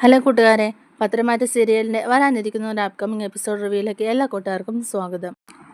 Hello കൂട്ടുകാരെ പത്രമാറ്റ സീരിയലിന്റെ വരാനിരിക്കുന്ന ഒരു അപ്കമിങ് എപ്പിസോഡ് റിവ്യൂയിലേക്ക് എല്ലാ കൂട്ടുകാർക്കും സ്വാഗതം.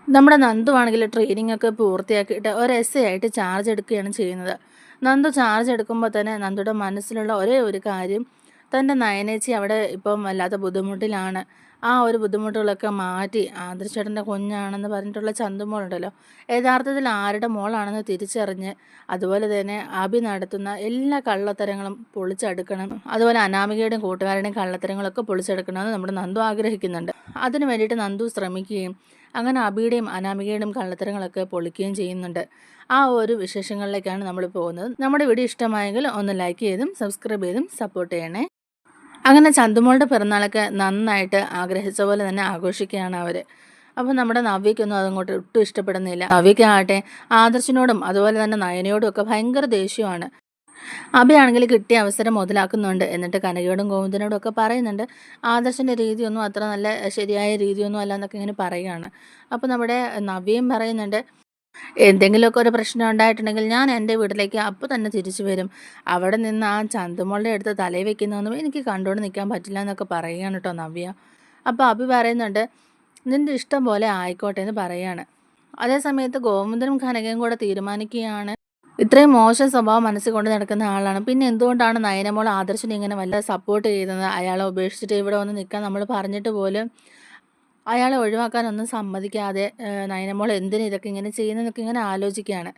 നമ്മുടെ നന്ദു ആണെങ്കിൽ ട്രെയിനിങ് ഒക്കെ പൂർത്തിയാക്കിയിട്ട് ഒരു എസ് ആയിട്ട് ചാർജ് എടുക്കുകയാണ് ചെയ്യുന്നത്. നന്ദു ചാർജ് എടുക്കുമ്പോൾ തന്നെ നന്ദുടെ മനസ്സിലുള്ള ഒരേ ഒരു കാര്യം തന്റെ നയനേച്ചി അവിടെ ഇപ്പം വല്ലാത്ത ബുദ്ധിമുട്ടിലാണ്. ആ ഒരു ബുദ്ധിമുട്ടുകളൊക്കെ മാറ്റി. ആദർശേട്ടന്റെ കുഞ്ഞാണെന്ന് പറഞ്ഞിട്ടുള്ള ചന്തുമോളുണ്ടല്ലോ. യഥാർത്ഥത്തിൽ ആരുടെ മോളാണെന്ന് തിരിച്ചറിഞ്ഞ് അതുപോലെ തന്നെ അഭി നടത്തുന്ന എല്ലാ കള്ളത്തരങ്ങളും പൊളിച്ചെടുക്കണം. അതുപോലെ അനാമികയുടെയും കൂട്ടുകാരുടെയും കള്ളത്തരങ്ങളൊക്കെ പൊളിച്ചെടുക്കണമെന്ന് നമ്മുടെ നന്ദു ആഗ്രഹിക്കുന്നുണ്ട്. അതിനു വേണ്ടിയിട്ട് നന്ദു ശ്രമിക്കുകയും അങ്ങനെ അബിയുടെയും അനാമികയുടെയും കള്ളത്തരങ്ങളൊക്കെ പൊളിക്കുകയും ചെയ്യുന്നുണ്ട്. ആ ഒരു വിശേഷങ്ങളിലേക്കാണ് നമ്മൾ പോകുന്നത്. നമ്മുടെ വീഡിയോ ഇഷ്ടമായെങ്കിൽ ഒന്ന് ലൈക്ക് ചെയ്തും സബ്സ്ക്രൈബ് ചെയ്തും സപ്പോർട്ട് ചെയ്യണേ. അങ്ങനെ ചന്തുമോളുടെ പിറന്നാളൊക്കെ നന്നായിട്ട് ആഗ്രഹിച്ച പോലെ തന്നെ ആഘോഷിക്കുകയാണ് അവർ അപ്പോൾ നമ്മുടെ നവ്യക്കൊന്നും അതങ്ങോട്ട് ഒട്ടും ഇഷ്ടപ്പെടുന്നില്ല. നവ്യക്കാകട്ടെ ആദർശിനോടും അതുപോലെ തന്നെ നയനയോടും ഒക്കെ ഭയങ്കര ദേഷ്യമാണ്. അഭയാണെങ്കിൽ കിട്ടിയ അവസരം മുതലാക്കുന്നുണ്ട്. എന്നിട്ട് കനകയോടും ഗോവിന്ദനോടും ഒക്കെ പറയുന്നുണ്ട്. ആദർശന്റെ രീതിയൊന്നും അത്ര നല്ല ശരിയായ രീതിയൊന്നും അല്ല എന്നൊക്കെ ഇങ്ങനെ പറയുകയാണ്. അപ്പോൾ നമ്മുടെ നവ്യയും പറയുന്നുണ്ട് എന്തെങ്കിലുമൊക്കെ ഒരു പ്രശ്നം ഉണ്ടായിട്ടുണ്ടെങ്കിൽ ഞാൻ എന്റെ വീട്ടിലേക്ക് അപ്പോൾ തന്നെ തിരിച്ചു വരും. അവിടെ നിന്ന് ആ ചന്തുമോളുടെ അടുത്ത് തലയിൽ വെക്കുന്നതൊന്നും എനിക്ക് കണ്ടുകൊണ്ട് നിൽക്കാൻ പറ്റില്ല എന്നൊക്കെ പറയുകയാണ് കേട്ടോ നവ്യ. അപ്പോൾ അഭി പറയുന്നുണ്ട് നിന്റെ ഇഷ്ടം പോലെ ആയിക്കോട്ടെ എന്ന് പറയുകയാണ്. അതേസമയത്ത് ഗോവിന്ദനും കനകയും കൂടെ തീരുമാനിക്കുകയാണ്. ഇത്രയും മോശം സ്വഭാവം മനസ്സിൽ കൊണ്ട് നടക്കുന്ന ആളാണ്. പിന്നെ എന്തുകൊണ്ടാണ് നയനമോൾ ആദർശനെ ഇങ്ങനെ വല്ല സപ്പോർട്ട് ചെയ്യുന്നത്? അയാളെ ഉപേക്ഷിച്ചിട്ട് ഇവിടെ വന്ന് നിൽക്കാൻ നമ്മൾ പറഞ്ഞിട്ട് പോലും അയാളെ ഒഴിവാക്കാനൊന്നും സമ്മതിക്കാതെ നയനമോൾ എന്തിനു ഇതൊക്കെ ഇങ്ങനെ ചെയ്യുന്നതെന്നൊക്കെ ഇങ്ങനെ ആലോചിക്കുകയാണ്.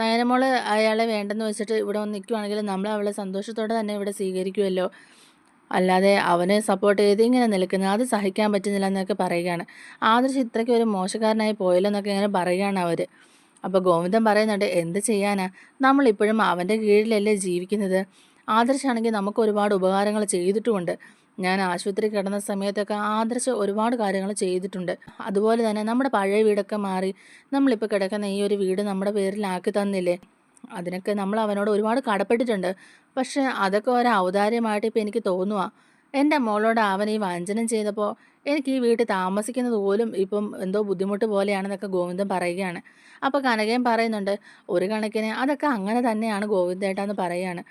നയനമോൾ അയാളെ വേണ്ടെന്ന് വെച്ചിട്ട് ഇവിടെ വന്ന് നിൽക്കുവാണെങ്കിൽ നമ്മൾ അവളെ സന്തോഷത്തോടെ തന്നെ ഇവിടെ സ്വീകരിക്കുമല്ലോ അല്ലാതെ അവനെ സപ്പോർട്ട് ചെയ്ത് ഇങ്ങനെ നിൽക്കുന്നത് അത് സഹിക്കാൻ പറ്റുന്നില്ല എന്നൊക്കെ പറയുകയാണ്. ആദർശ് ഇത്രയ്ക്ക് ഒരു മോശക്കാരനായി പോയല്ലോ എന്നൊക്കെ ഇങ്ങനെ പറയുകയാണ് അവർ അപ്പോൾ ഗോവിന്ദൻ പറയുന്നുണ്ട് എന്ത് ചെയ്യാനാ? നമ്മളിപ്പോഴും അവന്റെ കീഴിലല്ലേ ജീവിക്കുന്നത്? ആദർശാണെങ്കിൽ നമുക്ക് ഒരുപാട് ഉപകാരങ്ങൾ ചെയ്തിട്ടുമുണ്ട്. ഞാൻ ആശുപത്രി കിടന്ന സമയത്തൊക്കെ ആദർശ ഒരുപാട് കാര്യങ്ങൾ ചെയ്തിട്ടുണ്ട്. അതുപോലെ തന്നെ നമ്മുടെ പഴയ വീടൊക്കെ മാറി നമ്മളിപ്പോൾ കിടക്കുന്ന ഈ ഒരു വീട് നമ്മുടെ പേരിലാക്കി തന്നില്ലേ? അതിനൊക്കെ നമ്മൾ അവനോട് ഒരുപാട് കടപ്പെട്ടിട്ടുണ്ട്. പക്ഷേ അതൊക്കെ ഒരു ഔദാര്യമായിട്ട് ഇപ്പോൾ എനിക്ക് തോന്നുക എന്റെ മോളോട് അവൻ ഈ വഞ്ചനം ചെയ്തപ്പോൾ എനിക്ക് ഈ വീട്ടിൽ താമസിക്കുന്നത് പോലും ഇപ്പം എന്തോ ബുദ്ധിമുട്ട് പോലെയാണെന്നൊക്കെ ഗോവിന്ദൻ പറയുകയാണ്. അപ്പോൾ കനകയും പറയുന്നുണ്ട് ഒരു കണക്കിന് അതൊക്കെ അങ്ങനെ തന്നെയാണ് ഗോവിന്ദേട്ടാന്ന് പറയുകയാണ്.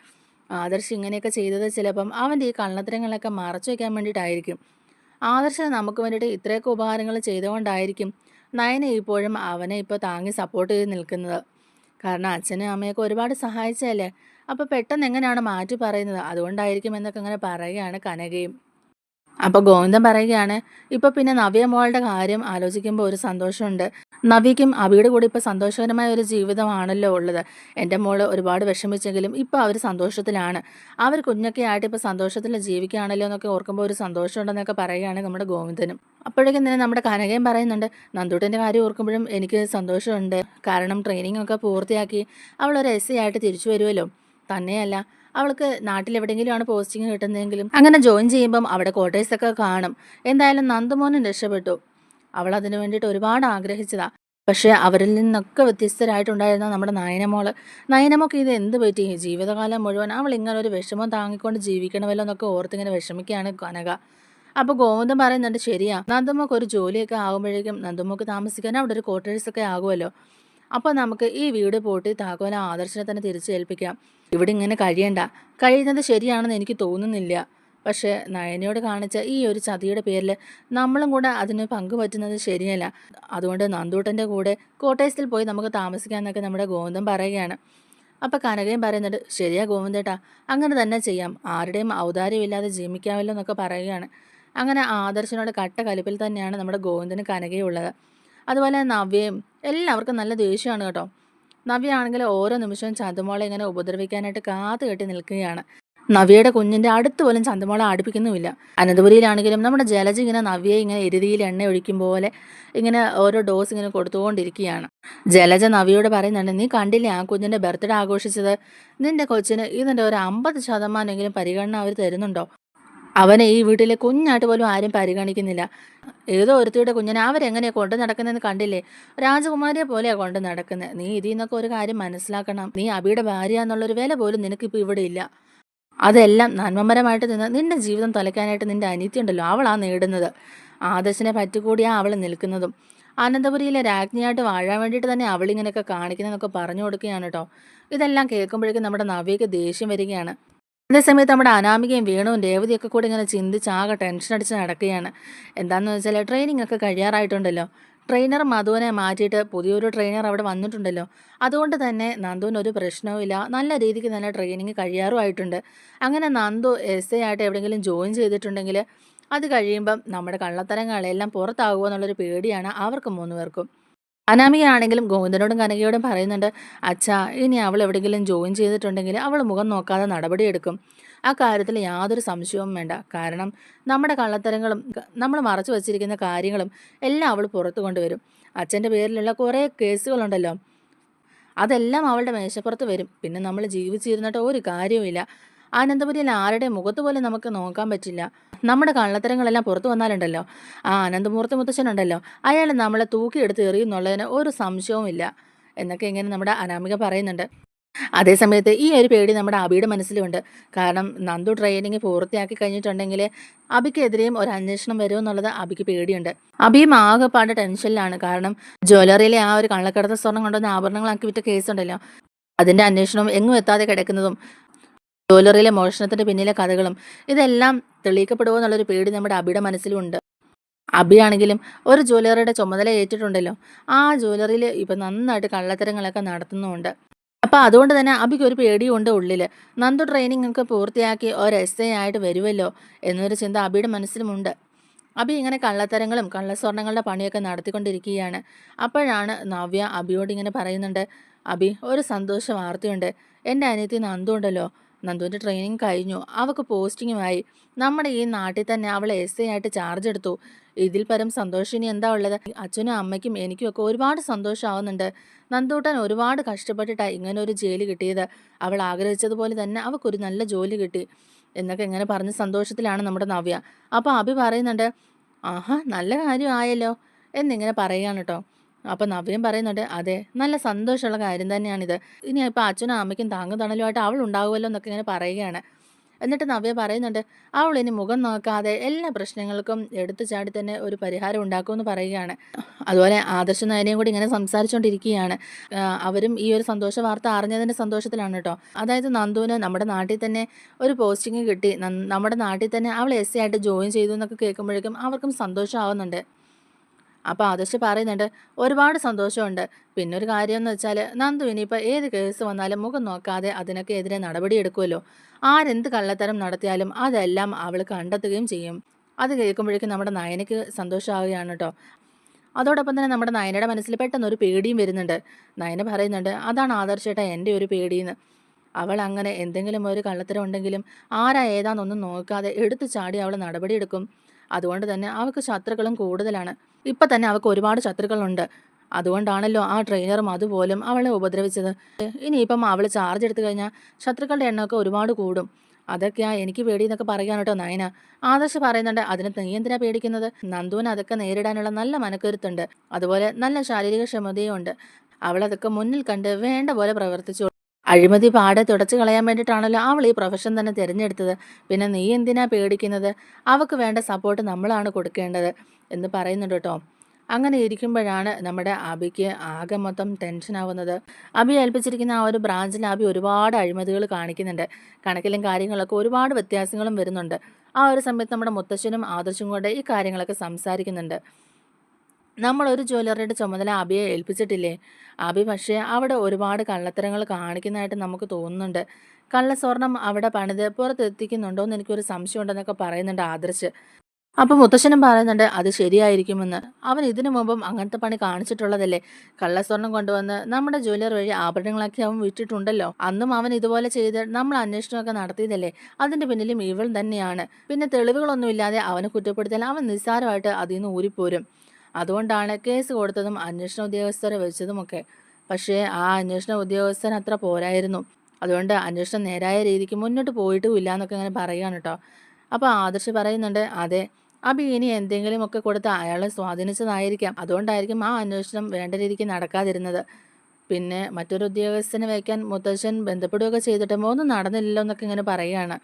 ആദർശ് ഇങ്ങനെയൊക്കെ ചെയ്തത് ചിലപ്പം അവന്റെ ഈ കള്ളത്തരങ്ങളൊക്കെ മറച്ചു വയ്ക്കാൻ വേണ്ടിയിട്ടായിരിക്കും. ആദർശ് നമുക്ക് വേണ്ടിയിട്ട് ഇത്രയൊക്കെ ഉപകാരങ്ങൾ ചെയ്തുകൊണ്ടായിരിക്കും നയന ഇപ്പോഴും അവനെ ഇപ്പോൾ താങ്ങി സപ്പോർട്ട് ചെയ്ത് നിൽക്കുന്നത്. കാരണം അച്ഛനും അമ്മയൊക്കെ ഒരുപാട് സഹായിച്ചല്ലേ അപ്പോൾ പെട്ടെന്ന് എങ്ങനെയാണ് മാറ്റി പറയുന്നത്? അതുകൊണ്ടായിരിക്കും എന്നൊക്കെ അങ്ങനെ പറയുകയാണ് കനകയും. അപ്പോൾ ഗോവിന്ദൻ പറയുകയാണ് ഇപ്പോൾ പിന്നെ നവ്യ മോളുടെ കാര്യം ആലോചിക്കുമ്പോൾ ഒരു സന്തോഷമുണ്ട്. നവിക്കും അവിയുടെ കൂടെ ഇപ്പോൾ സന്തോഷകരമായ ഒരു ജീവിതമാണല്ലോ ഉള്ളത്. എന്റെ മോൾ ഒരുപാട് വിഷമിച്ചെങ്കിലും ഇപ്പോൾ അവർ സന്തോഷത്തിലാണ്. അവർ കുഞ്ഞൊക്കെ ആയിട്ട് ഇപ്പോൾ സന്തോഷത്തിൽ ജീവിക്കുകയാണല്ലോ എന്നൊക്കെ ഓർക്കുമ്പോൾ ഒരു സന്തോഷമുണ്ടെന്നൊക്കെ പറയുകയാണ് നമ്മുടെ ഗോവിന്ദനും. അപ്പോഴേക്കും തന്നെ നമ്മുടെ കനകയും പറയുന്നുണ്ട് നന്ദൂട്ടന്റെ കാര്യം ഓർക്കുമ്പോഴും എനിക്ക് സന്തോഷമുണ്ട്. കാരണം ട്രെയിനിങ് ഒക്കെ പൂർത്തിയാക്കി അവൾ ഒരു എസ് ആയിട്ട് തിരിച്ചു വരുമല്ലോ. തന്നെയല്ല അവൾക്ക് നാട്ടിലെവിടെയെങ്കിലുമാണ് പോസ്റ്റിംഗ് കിട്ടുന്നതെങ്കിലും അങ്ങനെ ജോയിൻ ചെയ്യുമ്പം അവിടെ ക്വാർട്ടേഴ്സൊക്കെ കാണും. എന്തായാലും നന്ദമോനും രക്ഷപ്പെട്ടു. അവൾ അതിനു വേണ്ടിയിട്ട് ഒരുപാട് ആഗ്രഹിച്ചതാ. പക്ഷേ അവരിൽ നിന്നൊക്കെ വ്യത്യസ്തരായിട്ടുണ്ടായിരുന്ന നമ്മുടെ നയനമോൾ. നയനമോക്ക് ഇത് എന്ത് പറ്റി? ജീവിതകാലം മുഴുവൻ അവൾ ഇങ്ങനെ ഒരു വിഷമം താങ്ങിക്കൊണ്ട് ജീവിക്കണമല്ലോ എന്നൊക്കെ ഓർത്തിങ്ങനെ വിഷമിക്കുകയാണ് കനക. അപ്പോൾ ഗോവിന്ദൻ പറയുന്നുണ്ട് ശരിയാ. നന്ദമ്മക്ക് ഒരു ജോലിയൊക്കെ ആകുമ്പോഴേക്കും നന്ദമ്മക്ക് താമസിക്കാൻ അവിടെ ഒരു ക്വാർട്ടേഴ്സൊക്കെ ആകുമല്ലോ. അപ്പോൾ നമുക്ക് ഈ വീട് പോട്ടി താക്കോല ആദർശനെ തന്നെ തിരിച്ചേൽപ്പിക്കാം. ഇവിടെ ഇങ്ങനെ കഴിയണ്ട. കഴിയുന്നത് ശരിയാണെന്ന് എനിക്ക് തോന്നുന്നില്ല. പക്ഷേ നയനയോട് കാണിച്ച ഈ ഒരു ചതിയുടെ പേരിൽ നമ്മളും കൂടെ അതിന് പങ്കുപറ്റുന്നത് ശരിയല്ല. അതുകൊണ്ട് നന്ദൂട്ടന്റെ കൂടെ കോട്ടയത്തിൽ പോയി നമുക്ക് താമസിക്കാമെന്നൊക്കെ നമ്മുടെ ഗോവിന്ദൻ പറയുകയാണ്. അപ്പോൾ കനകയും പറയുന്നുണ്ട് ശരിയാ ഗോവിന്ദേട്ടാ അങ്ങനെ തന്നെ ചെയ്യാം. ആരുടെയും ഔദാര്യമില്ലാതെ ജീവിക്കാമല്ലോ എന്നൊക്കെ പറയുകയാണ്. അങ്ങനെ ആദർശനോട് കട്ട കലിപ്പിൽ തന്നെയാണ് നമ്മുടെ ഗോവിന്ദന് കനകയുള്ളത് അതുപോലെ നവ്യയും എല്ലാവർക്കും നല്ല ദേഷ്യമാണ് കേട്ടോ. നവ്യ ആണെങ്കിൽ ഓരോ നിമിഷവും ചന്തുമോളെ ഇങ്ങനെ ഉപദ്രവിക്കാനായിട്ട് കാത്തു കെട്ടി നിൽക്കുകയാണ്. നവ്യയുടെ കുഞ്ഞിന്റെ അടുത്ത് പോലും ചന്തമോളെ അടുപ്പിക്കുന്നുമില്ല. അനന്തപുരിയിലാണെങ്കിലും നമ്മുടെ ജലജ ഇങ്ങനെ നവ്യയെ ഇങ്ങനെ എരുതിയിൽ എണ്ണ ഒഴിക്കും പോലെ ഇങ്ങനെ ഓരോ ഡോസ് ഇങ്ങനെ കൊടുത്തുകൊണ്ടിരിക്കുകയാണ്. ജലജ നവ്യയോട് പറയുന്നുണ്ട് നീ കണ്ടില്ലേ ആ കുഞ്ഞിന്റെ ബർത്ത്ഡേ ആഘോഷിച്ചത്? നിന്റെ കൊച്ചിന് ഇതിന്റെ ഒരു അമ്പത് ശതമാനമെങ്കിലും പരിഗണന അവർ തരുന്നുണ്ടോ? അവനെ ഈ വീട്ടിലെ കുഞ്ഞായിട്ട് പോലും ആരും പരിഗണിക്കുന്നില്ല. ഏതോ ഒരുത്തിയുടെ കുഞ്ഞിനെ അവരെങ്ങനെയാണ് കൊണ്ടു നടക്കുന്നതെന്ന് കണ്ടില്ലേ? രാജകുമാരിയെ പോലെയാ കൊണ്ടു നടക്കുന്നത് നീ ഇതിൽ നിന്നൊക്കെ ഒരു കാര്യം മനസ്സിലാക്കണം. നീ അബിയുടെ ഭാര്യ എന്നുള്ളൊരു വില പോലും നിനക്കിപ്പോൾ ഇവിടെ ഇല്ല. അതെല്ലാം നന്മമരമായിട്ട് നിന്ന് നിന്റെ ജീവിതം തുലയ്ക്കാനായിട്ട് നിന്റെ അനീതി ഉണ്ടല്ലോ അവളാ നേടുന്നത്. ആദർശനെ പറ്റിക്കൂടിയാ അവൾ നിൽക്കുന്നതും. അനന്തപുരിയിലെ രാജ്ഞിയായിട്ട് വാഴാൻ വേണ്ടിയിട്ട് തന്നെ അവളിങ്ങനെയൊക്കെ കാണിക്കുന്നതെന്നൊക്കെ പറഞ്ഞു കൊടുക്കുകയാണ് കേട്ടോ ഇതെല്ലാം കേൾക്കുമ്പോഴേക്കും നമ്മുടെ നവ്യക്ക് ദേഷ്യം വരികയാണ്. അതേസമയത്ത് നമ്മുടെ അനാമികയും വേണുവും രേവതിയൊക്കെ കൂടി ഇങ്ങനെ ചിന്തിച്ച് ആകെ ടെൻഷൻ അടിച്ച് നടക്കുകയാണ്. എന്താണെന്ന് വെച്ചാൽ ട്രെയിനിങ് ഒക്കെ കഴിയാറായിട്ടുണ്ടല്ലോ. ട്രെയിനർ മധുവിനെ മാറ്റിയിട്ട് പുതിയൊരു ട്രെയിനർ അവിടെ വന്നിട്ടുണ്ടല്ലോ. അതുകൊണ്ട് തന്നെ നന്ദുവിന് ഒരു പ്രശ്നവുമില്ല നല്ല രീതിക്ക് തന്നെ ട്രെയിനിങ് കഴിയാറുമായിട്ടുണ്ട്. അങ്ങനെ നന്ദു എസ് എ ആയിട്ട് എവിടെയെങ്കിലും ജോയിൻ ചെയ്തിട്ടുണ്ടെങ്കിൽ അത് കഴിയുമ്പം നമ്മുടെ കള്ളത്തരങ്ങളെല്ലാം പുറത്താകുമോ എന്നുള്ളൊരു പേടിയാണ് അവർക്ക് മൂന്ന് പേർക്കും. അനാമികയാണെങ്കിലും ഗോവിന്ദനോടും കനകയോടും പറയുന്നുണ്ട് അച്ഛാ ഇനി അവൾ എവിടെയെങ്കിലും ജോയിൻ ചെയ്തിട്ടുണ്ടെങ്കിൽ അവൾ മുഖം നോക്കാതെ നടപടിയെടുക്കും. ആ കാര്യത്തിൽ യാതൊരു സംശയവും വേണ്ട. കാരണം നമ്മുടെ കള്ളത്തരങ്ങളും നമ്മൾ മറച്ചു വച്ചിരിക്കുന്ന കാര്യങ്ങളും എല്ലാം അവൾ പുറത്തു കൊണ്ടുവരും. അച്ഛന്റെ പേരിലുള്ള കുറേ കേസുകളുണ്ടല്ലോ. അതെല്ലാം അവളുടെ മേശപ്പുറത്ത് വരും. പിന്നെ നമ്മൾ ജീവിച്ചിരുന്നിട്ട് ഒരു കാര്യവുമില്ല. അനന്തപുരിയിൽ ആരുടെ മുഖത്ത് പോലും നമുക്ക് നോക്കാൻ പറ്റില്ല. നമ്മുടെ കള്ളത്തരങ്ങളെല്ലാം പുറത്തു വന്നാലുണ്ടല്ലോ. ആ അനന്തമൂർത്തി മുത്തച്ഛനുണ്ടല്ലോ അയാൾ നമ്മളെ തൂക്കിയെടുത്ത് എറിയുന്നുള്ളതിന് ഒരു സംശയവുമില്ല. എന്നൊക്കെ ഇങ്ങനെ നമ്മുടെ അനാമിക പറയുന്നുണ്ട്. അതേസമയത്ത് ഈ ഒരു പേടി നമ്മുടെ അബിയുടെ മനസ്സിലുണ്ട്. കാരണം നന്ദു ട്രെയിനിങ് പൂർത്തിയാക്കി കഴിഞ്ഞിട്ടുണ്ടെങ്കിൽ അബിക്കെതിരെയും ഒരു അന്വേഷണം വരുമെന്നുള്ളത് അബിക്ക് പേടിയുണ്ട്. അബിയും ആകെപ്പാട് ടെൻഷനിലാണ്. കാരണം ജ്വല്ലറിയിലെ ആ ഒരു കള്ളക്കടത്ത സ്വർണം കൊണ്ടുവന്ന ആഭരണങ്ങളാക്കി വിറ്റ കേസുണ്ടല്ലോ അതിന്റെ അന്വേഷണം എങ്ങും എത്താതെ കിടക്കുന്നതും ജ്വല്ലറിയിലെ മോഷണത്തിന്റെ പിന്നിലെ കഥകളും ഇതെല്ലാം തെളിയിക്കപ്പെടുമോ എന്നുള്ളൊരു പേടി നമ്മുടെ അബിയുടെ മനസ്സിലുണ്ട്. അബിയാണെങ്കിലും ഒരു ജ്വല്ലറിയുടെ ചുമതല ഏറ്റിട്ടുണ്ടല്ലോ. ആ ജ്വല്ലറിയിൽ ഇപ്പം നന്നായിട്ട് കള്ളത്തരങ്ങളൊക്കെ നടത്തുന്നുമുണ്ട്. അപ്പോൾ അതുകൊണ്ട് തന്നെ അബിക്ക് ഒരു പേടിയുണ്ട് ഉള്ളിൽ നന്ദു ട്രെയിനിങ് ഒക്കെ പൂർത്തിയാക്കി ഒരു എസ് ഐ ആയിട്ട് വരുമല്ലോ എന്നൊരു ചിന്ത അബിയുടെ മനസ്സിലുമുണ്ട്. അബി ഇങ്ങനെ കള്ളത്തരങ്ങളും കള്ളസ്വർണങ്ങളുടെ പണിയൊക്കെ നടത്തിക്കൊണ്ടിരിക്കുകയാണ്. അപ്പോഴാണ് നവ്യ അബിയോട് ഇങ്ങനെ പറയുന്നുണ്ട് അബി ഒരു സന്തോഷ വാർത്തയുണ്ട്. എന്റെ അനിയത്തി നന്ദു ഉണ്ടല്ലോ നന്ദുവിന്റെ ട്രെയിനിങ് കഴിഞ്ഞു. അവൾക്ക് പോസ്റ്റിങ്ങുമായി നമ്മുടെ ഈ നാട്ടിൽ തന്നെ അവൾ എസ് ഐ ആയിട്ട് ചാർജ് എടുത്തു. ഇതിൽ പരം സന്തോഷം ഇനി എന്താ ഉള്ളത്? അച്ഛനും അമ്മയ്ക്കും എനിക്കും ഒക്കെ ഒരുപാട് സന്തോഷമാവുന്നുണ്ട്. നന്ദൂട്ടൻ ഒരുപാട് കഷ്ടപ്പെട്ടിട്ടാണ് ഇങ്ങനെ ഒരു ജോലി കിട്ടിയത്. അവൾ ആഗ്രഹിച്ചതുപോലെ തന്നെ അവൾക്കൊരു നല്ല ജോലി കിട്ടി. എന്നൊക്കെ ഇങ്ങനെ പറഞ്ഞ സന്തോഷത്തിലാണ് നമ്മുടെ നവ്യ. അപ്പോൾ അഭി പറയുന്നുണ്ട് ആഹാ നല്ല കാര്യമായല്ലോ. എന്നിങ്ങനെ പറയുകയാണ് കേട്ടോ. അപ്പം നവ്യം പറയുന്നുണ്ട് അതെ നല്ല സന്തോഷമുള്ള കാര്യം തന്നെയാണിത്. ഇനി ഇപ്പം അച്ഛനും അമ്മയ്ക്കും താങ്ങും തണലുമായിട്ട് അവൾ ഉണ്ടാകുമല്ലോ എന്നൊക്കെ ഇങ്ങനെ പറയുകയാണ്. എന്നിട്ട് നവ്യ പറയുന്നുണ്ട് അവൾ ഇനി മുഖം നോക്കാതെ എല്ലാ പ്രശ്നങ്ങൾക്കും എടുത്തു ചാടി തന്നെ ഒരു പരിഹാരം ഉണ്ടാക്കുമെന്ന് പറയുകയാണ്. അതുപോലെ ആദർശ നയനയും കൂടി ഇങ്ങനെ സംസാരിച്ചുകൊണ്ടിരിക്കുകയാണ്. അവരും ഈ ഒരു സന്തോഷ വാർത്ത അറിഞ്ഞതിന്റെ സന്തോഷത്തിലാണ് കേട്ടോ അതായത് നന്ദുവിന് നമ്മുടെ നാട്ടിൽ തന്നെ ഒരു പോസ്റ്റിംഗ് കിട്ടി. നമ്മുടെ നാട്ടിൽ തന്നെ അവൾ എസ് ആയിട്ട് ജോയിൻ ചെയ്തു എന്നൊക്കെ കേൾക്കുമ്പോഴേക്കും അവർക്കും സന്തോഷമാവുന്നുണ്ട്. അപ്പോൾ ആദർശ് പറയുന്നുണ്ട് ഒരുപാട് സന്തോഷമുണ്ട്. പിന്നെ ഒരു കാര്യം എന്ന് വെച്ചാൽ നന്ദു ഇനിയിപ്പോൾ ഏത് കേസ് വന്നാലും മുഖം നോക്കാതെ അതിനൊക്കെ എതിരെ നടപടിയെടുക്കുമല്ലോ ആരെന്ത് കള്ളത്തരം നടത്തിയാലും അതെല്ലാം അവൾ കണ്ടെത്തുകയും ചെയ്യും. അത് കേൾക്കുമ്പോഴേക്കും നമ്മുടെ നയനയ്ക്ക് സന്തോഷമാവുകയാണ് കേട്ടോ. അതോടൊപ്പം തന്നെ നമ്മുടെ നയനയുടെ മനസ്സിൽ പെട്ടെന്ന് ഒരു പേടിയും വരുന്നുണ്ട്. നയന പറയുന്നുണ്ട് അതാണ് ആദർശേട്ട എന്റെ ഒരു പേടിയെന്ന് അവൾ അങ്ങനെ എന്തെങ്കിലും ഒരു കള്ളത്തരം ഉണ്ടെങ്കിലും ആരാ ഏതാണെന്നൊന്നും നോക്കാതെ എടുത്തു ചാടി അവൾ നടപടിയെടുക്കും അതുകൊണ്ട് തന്നെ അവൾക്ക് ശത്രുക്കളും കൂടുതലാണ്. ഇപ്പം തന്നെ അവൾക്ക് ഒരുപാട് ശത്രുക്കളുണ്ട്. അതുകൊണ്ടാണല്ലോ ആ ട്രെയിനറും അതുപോലും അവളെ ഉപദ്രവിച്ചത്. ഇനിയിപ്പം അവൾ ചാർജ് എടുത്തു കഴിഞ്ഞാൽ ശത്രുക്കളുടെ എണ്ണമൊക്കെ ഒരുപാട് കൂടും. അതൊക്കെയാ എനിക്ക് പേടി എന്നൊക്കെ പറയാൻ കേട്ടോ നയന. ആദർശ് പറയുന്നുണ്ട് അതിന് നീ എന്തിനാ പേടിക്കുന്നത്? നന്ദുവിന് അതൊക്കെ നേരിടാനുള്ള നല്ല മനക്കരുത്തുണ്ട്. അതുപോലെ നല്ല ശാരീരിക ക്ഷമതയും ഉണ്ട്. അവളതൊക്കെ മുന്നിൽ കണ്ട് വേണ്ട പോലെ പ്രവർത്തിച്ചു. അഴിമതി പാടെ തുടച്ചു കളയാൻ വേണ്ടിയിട്ടാണല്ലോ അവൾ ഈ പ്രൊഫഷൻ തന്നെ തിരഞ്ഞെടുത്തത്. പിന്നെ നീ എന്തിനാ പേടിക്കുന്നത്? അവൾക്ക് വേണ്ട സപ്പോർട്ട് നമ്മളാണ് കൊടുക്കേണ്ടത്. എന്ന് പറയുന്നുണ്ട് കേട്ടോ. അങ്ങനെ ഇരിക്കുമ്പോഴാണ് നമ്മുടെ അബിക്ക് ആകെ മൊത്തം ടെൻഷനാവുന്നത് അബി ഏൽപ്പിച്ചിരിക്കുന്ന ആ ഒരു ബ്രാഞ്ചിൽ അബി ഒരുപാട് അഴിമതികൾ കാണിക്കുന്നുണ്ട്. കണക്കിലും കാര്യങ്ങളൊക്കെ ഒരുപാട് വ്യത്യാസങ്ങളും വരുന്നുണ്ട്. ആ ഒരു സമയത്ത് നമ്മുടെ മുത്തശ്ശനും ആദർശും കൂടെ ഈ കാര്യങ്ങളൊക്കെ സംസാരിക്കുന്നുണ്ട്. നമ്മളൊരു ജ്വല്ലറിയുടെ ചുമതല അബിയെ ഏൽപ്പിച്ചിട്ടില്ലേ? അബി പക്ഷേ അവിടെ ഒരുപാട് കള്ളത്തരങ്ങൾ കാണിക്കുന്നതായിട്ട് നമുക്ക് തോന്നുന്നുണ്ട്. കള്ളസ്വർണം അവിടെ പണിത് പുറത്തെത്തിക്കുന്നുണ്ടോ എന്ന് എനിക്കൊരു സംശയം ഉണ്ടെന്നൊക്കെ പറയുന്നുണ്ട് ആദർശ്. അപ്പം മുത്തശ്ശനും പറയുന്നുണ്ട് അത് ശരിയായിരിക്കുമെന്ന്. അവൻ ഇതിനു മുമ്പും അങ്ങനത്തെ പണി കാണിച്ചിട്ടുള്ളതല്ലേ? കള്ളസ്വർണം കൊണ്ടുവന്ന് നമ്മുടെ ജ്വല്ലർ വഴി ആഭരണങ്ങളൊക്കെ അവൻ വിറ്റിട്ടുണ്ടല്ലോ. അന്നും അവൻ ഇതുപോലെ ചെയ്ത് നമ്മൾ അന്വേഷണമൊക്കെ നടത്തിയതല്ലേ? അതിന്റെ പിന്നിലും ഇവൾ തന്നെയാണ്. പിന്നെ തെളിവുകളൊന്നുമില്ലാതെ അവനെ കുറ്റപ്പെടുത്തിയാൽ അവൻ നിസ്സാരമായിട്ട് അതിൽ നിന്ന് ഊരിപ്പോരും. അതുകൊണ്ടാണ് കേസ് കൊടുത്തതും അന്വേഷണ ഉദ്യോഗസ്ഥരെ വെച്ചതുമൊക്കെ. പക്ഷേ ആ അന്വേഷണ ഉദ്യോഗസ്ഥൻ അത്ര പോരായിരുന്നു. അതുകൊണ്ട് അന്വേഷണം നേരായ രീതിക്ക് മുന്നോട്ട് പോയിട്ടുമില്ല എന്നൊക്കെ ഇങ്ങനെ പറയുകയാണ് കേട്ടോ. അപ്പോൾ ആദർശ് പറയുന്നുണ്ട് അതെ അബി ഇനി എന്തെങ്കിലുമൊക്കെ കൊടുത്ത് അയാളെ സ്വാധീനിച്ചതായിരിക്കാം. അതുകൊണ്ടായിരിക്കും ആ അന്വേഷണം വേണ്ട രീതിക്ക് നടക്കാതിരുന്നത്. പിന്നെ മറ്റൊരു ഉദ്യോഗസ്ഥനെ വയ്ക്കാൻ മുത്തശ്ശൻ ബന്ധപ്പെടുകയൊക്കെ ചെയ്തിട്ട് ഒന്നും നടന്നില്ലല്ലോ എന്നൊക്കെ ഇങ്ങനെ പറയുകയാണ്.